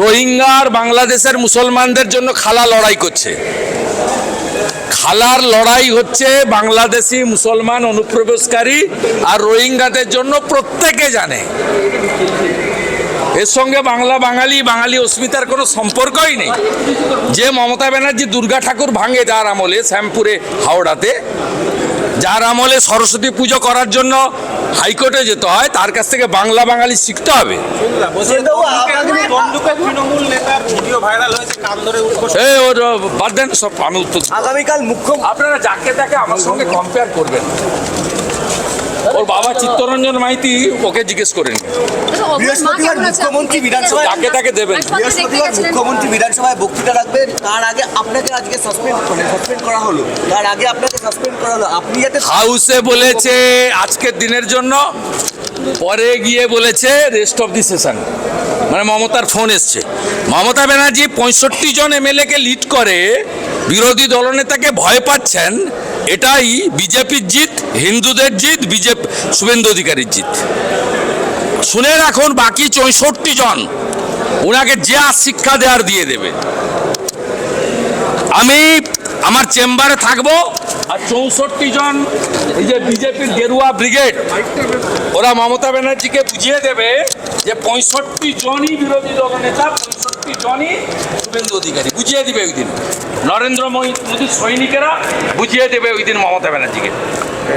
রোহিঙ্গা আর বাংলাদেশের মুসলমানদের জন্য খালা লড়াই করছে। খালার লড়াই হচ্ছে বাংলাদেশি মুসলমান অনুপ্রবেশকারী আর রোহিঙ্গাদের জন্য প্রত্যেকে জানে। এর সঙ্গে বাংলা বাঙালি বাঙালি অস্মিতার কোনো সম্পর্কই নেই। যে মমতা ব্যানার্জি দুর্গা ঠাকুর ভাঙে যার আমলে শ্যামপুরে হাওড়াতে, যার আমলে সরস্বতী পুজো করার জন্য হাইকোর্টে যেতে হয় তার কাছ থেকে বাংলা বাঙালি শিখতে হবে। বলছিলাম বন্দুকে তৃণমূল নেতার ভিডিও ভাইরাল হয়েছে কান ধরে ওর বাদ দেন সব আমি উত্তর। আগামীকাল মুখ্য আপনারা যাকে তাকে আমার সঙ্গে কম্পেয়ার করবেন। ওর বাবা চিত্তরঞ্জন মাইতি ওকে জিজ্ঞেস করেন। বৃহস্পতিবার মুখ্যমন্ত্রী বিধানসভায় যাকে তাকে দেবেন। বৃহস্পতিবার মুখ্যমন্ত্রী বিধানসভায় বক্তৃতা রাখবেন। তার আগে আপনাকে আজকে সাসপেন্ড মানে সাসপেন্ড করা হলো। তার আগে আপনাকে সাসপেন্ড করা হলো। আপনি যাতে হাউসে বলেছে আজকের দিনের জন্য পরে গিয়ে বলেছে রেস্ট অফ দি সেশন মানে মমতার ফোন এসছে। মমতা ব্যানার্জি পঁয়ষট্টি জন এমএলএ কে লিড করে বিরোধী দলনেতাকে ভয় পাচ্ছেন। এটাই বিজেপির জিত। হিন্দুদের জিত, বিজেপি, শুভেন্দু অধিকারীর জিত। শুনে রাখুন, বাকি চৌষট্টি জন ওনাকে যা শিক্ষা দেওয়ার দিয়ে দেবে। আমি আমার চেম্বারে থাকব আর চৌষট্টি জন এই যে বিজেপির গেরুয়া ব্রিগেড, ওরা মমতা ব্যানার্জিকে বুঝিয়ে দেবে যে পঁয়ষট্টি জনই বিরোধী দলনেতা, পঁয়ষট্টি জনই শুভেন্দু অধিকারী। বুঝিয়ে দেবে ওই দিন। নরেন্দ্র মোদী- মোদীর সৈনিকেরা বুঝিয়ে দেবে ওই দিন মমতা ব্যানার্জিকে।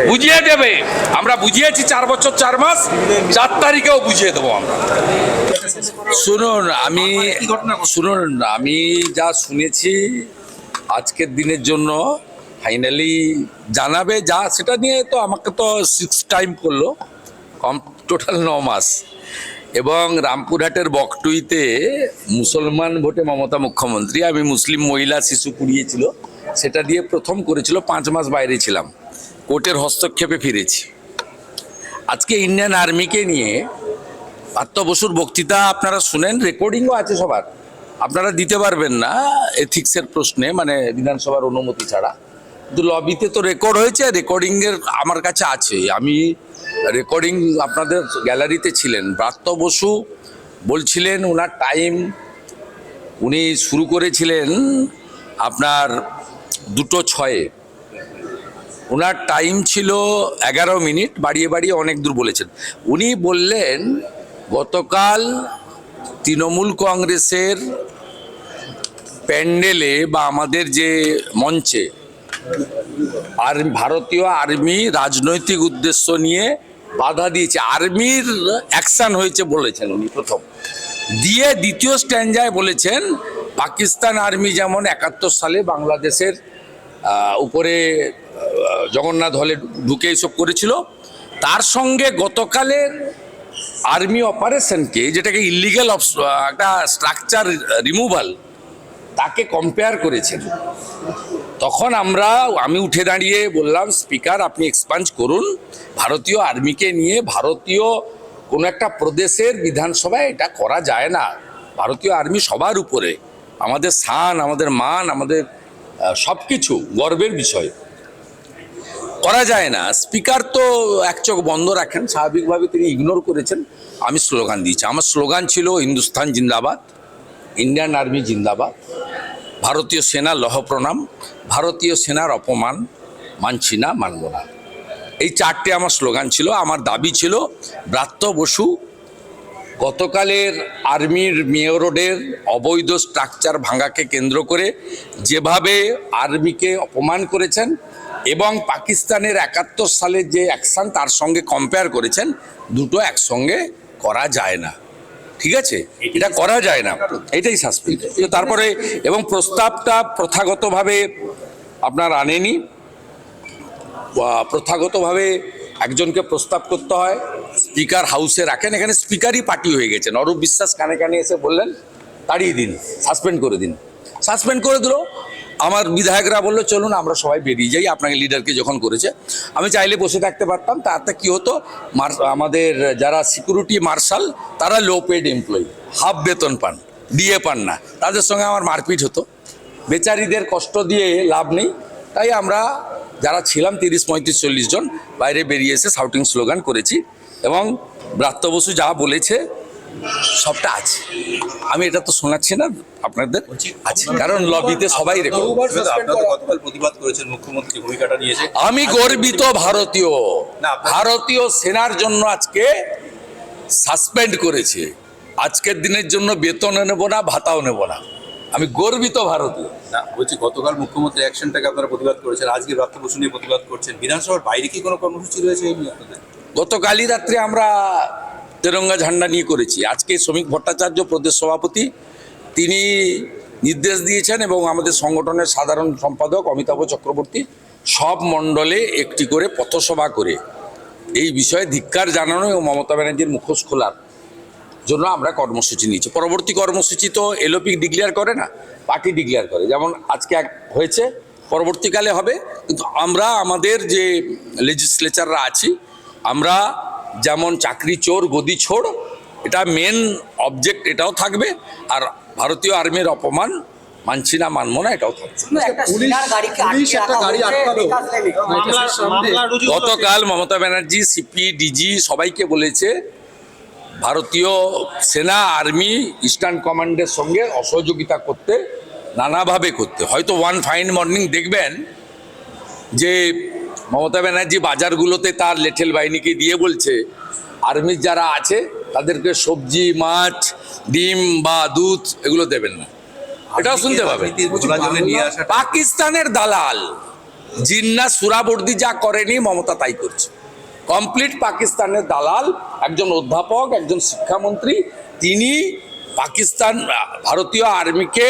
বুঝিয়ে দেবে। আমরা বুঝিয়েছি চার বছর চার মাস চার তারিখেও বুঝিয়ে দেবো আমরা। শুনুন আমি শুনুন আমি যা শুনেছি আজকের দিনের জন্য ফাইনালি জানাবে যা সেটা নিয়ে তো আমাকে তো সিক্স টাইম করল কম টোটাল ন মাস। এবং রামপুরহাটের বকটুইতে মুসলমান ভোটে মমতা মুখ্যমন্ত্রী আমি মুসলিম মহিলা শিশু কুড়িয়েছিল সেটা দিয়ে প্রথম করেছিল পাঁচ মাস বাইরে ছিলাম। কোর্টের হস্তক্ষেপে ফিরেছি। আজকে ইন্ডিয়ান আর্মিকে নিয়ে পার্থ বসুর বক্তৃতা আপনারা শুনেন রেকর্ডিংও আছে সবার। আপনারা দিতে পারবেন না এথিক্সের প্রশ্নে মানে বিধানসভার অনুমতি ছাড়া। কিন্তু লবিতে তো রেকর্ড হয়েছে রেকর্ডিংয়ের আমার কাছে আছে। আমি রেকর্ডিং আপনাদের গ্যালারিতে ছিলেন। ব্রাত্য বসু বলছিলেন ওনার টাইম উনি শুরু করেছিলেন আপনার দুটো ছয়ে। ওনার টাইম ছিল এগারো মিনিট, বাড়িয়ে বাড়িয়ে অনেক দূর বলেছেন। উনি বললেন, গতকাল তৃণমূল কংগ্রেসের প্যান্ডেলে বা আমাদের যে মঞ্চে আর ভারতীয় আর্মি রাজনৈতিক উদ্দেশ্য নিয়ে বাধা দিয়েছে। আর্মির অ্যাকশন হয়েছে বলেছেন উনি প্রথম। দিয়ে দ্বিতীয় স্ট্যান্ডায় বলেছেন, পাকিস্তান আর্মি যেমন একাত্তর সালে বাংলাদেশের উপরে জগন্নাথ হলে ঢুকে এসব করেছিল। তার সঙ্গে গতকালের আর্মি অপারেশনকে যেটাকে ইলিগাল একটা স্ট্রাকচার রিমুভাল তাকে কম্পেয়ার করেছেন তখন আমরা, আমি উঠে দাঁড়িয়ে বললাম, স্পিকার, আপনি এক্সপাঞ্জ করুন। ভারতীয় আর্মিকে নিয়ে ভারতীয় কোনো একটা প্রদেশের বিধানসভায় এটা করা যায় না। ভারতীয় আর্মি সবার উপরে। আমাদের স্থান, আমাদের মান, আমাদের সব কিছু গর্বের বিষয়। করা যায় না। স্পিকার তো এক চোখ বন্ধ রাখেন, স্বাভাবিকভাবে তিনি ইগনোর করেছেন। আমি স্লোগান দিয়েছি। আমার স্লোগান ছিল হিন্দুস্তান জিন্দাবাদ ইন্ডিয়ান আর্মি জিন্দাবাদ, ভারতীয় সেনা লহ প্রণাম, ভারতীয় সেনার অপমান মানছি না, মানব না। এই চারটে আমার স্লোগান ছিল। আমার দাবি ছিল, ব্রাত্য বসু, গতকালের আর্মির মেয়র রোডের অবৈধ স্ট্রাকচার ভাঙাকে কেন্দ্র করে যেভাবে আর্মিকে অপমান করেছেন এবং পাকিস্তানের একাত্তর সালের যে অ্যাকশন তার সঙ্গে কম্পেয়ার করেছেন, দুটো একসঙ্গে করা যায় না। ঠিক আছে? এটা করা যায় না। এটাই সাসপেন্ড তারপরে এবং প্রস্তাবটা প্রথাগতভাবে আপনার আনেনি। প্রথাগতভাবে একজনকে প্রস্তাব করতে হয়, স্পিকার হাউসে রাখেন। এখানে স্পিকারই পার্টি হয়ে গেছেন। অরূপ বিশ্বাস কানে কানে এসে বললেন, তাড়িয়ে দিন সাসপেন্ড করে দিন। সাসপেন্ড করে দিল আমার বিধায়করা বলল, চলুন, আমরা সবাই বেরিয়ে যাই। আপনাকে লিডারকে যখন করেছে, আমি চাইলে বসে থাকতে পারতাম। তাতে কি হতো আমাদের যারা সিকিউরিটি মার্শাল তারা লো পেড এমপ্লয়ি হাফ বেতন পান ডিএ পান না। তাদের সঙ্গে আমার মারপিট হতো। বেচারিদের কষ্ট দিয়ে লাভ নেই। তাই আমরা যারা ছিলাম, তিরিশ, পঁয়ত্রিশ, চল্লিশ জন, বাইরে বেরিয়ে এসে সাউটিং স্লোগান করেছি এবং ব্রাত্য বসু যা বলেছে সবটা আছে। আমি এটা তো শোনাচ্ছি না আপনাদের আছে। কারণ লবিতে সবাই তো প্রতিবাদ করেছেন মুখ্যমন্ত্রী ভূমিকাটা নিয়েছে আমি গর্বিত ভারতীয়। না, ভারতীয় সেনার জন্য আজকে সাসপেন্ড করেছে। আজকের দিনের জন্য বেতনও নেব না ভাতাও নেব না। আমি গর্বিত ভারতীয়। না বলছি গতকাল মুখ্যমন্ত্রী অ্যাকশনটাকে আপনারা প্রতিবাদ করেছেন আজকে রক্ত বসু নিয়ে প্রতিবাদ করছেন। বিধানসভার বাইরে কি কোনো কর্মসূচি রয়েছে এই নিয়ে আপনাদের? গতকালই রাত্রে আমরা তেরঙ্গা ঝান্ডা নিয়ে করেছি। আজকে শ্রমিক ভট্টাচার্য প্রদেশ সভাপতি, তিনি নির্দেশ দিয়েছেন এবং আমাদের সংগঠনের সাধারণ সম্পাদক অমিতাভ চক্রবর্তী সব মণ্ডলে একটি করে পথসভা করে এই বিষয়ে ধিক্কার জানানো এবং মমতা ব্যানার্জির মুখোশ খোলার জন্য আমরা কর্মসূচি নিয়েছি। পরবর্তী কর্মসূচি তো এলওপি ডিক্লেয়ার করে না পার্টি ডিক্লেয়ার করে। যেমন আজকে এক হয়েছে, পরবর্তীকালে হবে। কিন্তু আমরা, আমাদের যে লেজিসলেচাররা আছি, আমরা যেমন চাকরি চোর গদি ছোড় এটা মেন অবজেক্ট এটাও থাকবে। আর ভারতীয় আর্মির অপমান মানছি না মানবো না এটাও থাকবে গতকাল মমতা ব্যানার্জি সিপি ডিজি সবাইকে বলেছে ভারতীয় সেনা আর্মি ইস্টার্ন কমান্ডের সঙ্গে অসহযোগিতা করতে নানাভাবে করতে। হয়তো ওয়ান ফাইন মর্নিং দেখবেন যে মমতা ব্যানার্জি বাজারগুলোতে তার লেঠেল বাহিনীকে দিয়ে বলছে আর্মির যারা আছে তাদেরকে সবজি মাছ ডিম বা দুধ এগুলো দেবেন না। এটাও শুনতে আসা পাকিস্তানের দালাল জিন্না সুরাবর্দি যা করেনি মমতা তাই করছে। কমপ্লিট পাকিস্তানের দালাল একজন অধ্যাপক একজন শিক্ষামন্ত্রী তিনি পাকিস্তান ভারতীয় আর্মিকে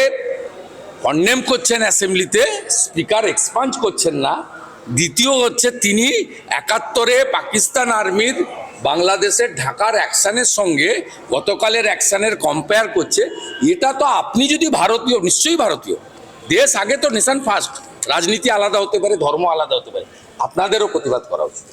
কন্ডেম করছেন অ্যাসেম্বলিতে স্পিকার এক্সপাঞ্জ করছেন না। দ্বিতীয় হচ্ছে তিনি একাত্তরে পাকিস্তান আর্মির বাংলাদেশের ঢাকার অ্যাকশানের সঙ্গে গতকালের অ্যাকশানের কম্পেয়ার করছে। এটা তো আপনি যদি ভারতীয়, নিশ্চয়ই ভারতীয়। দেশ আগে তো নেশান ফার্স্ট রাজনীতি আলাদা হতে পারে, ধর্ম আলাদা হতে পারে। আপনাদেরও প্রতিবাদ করা উচিত।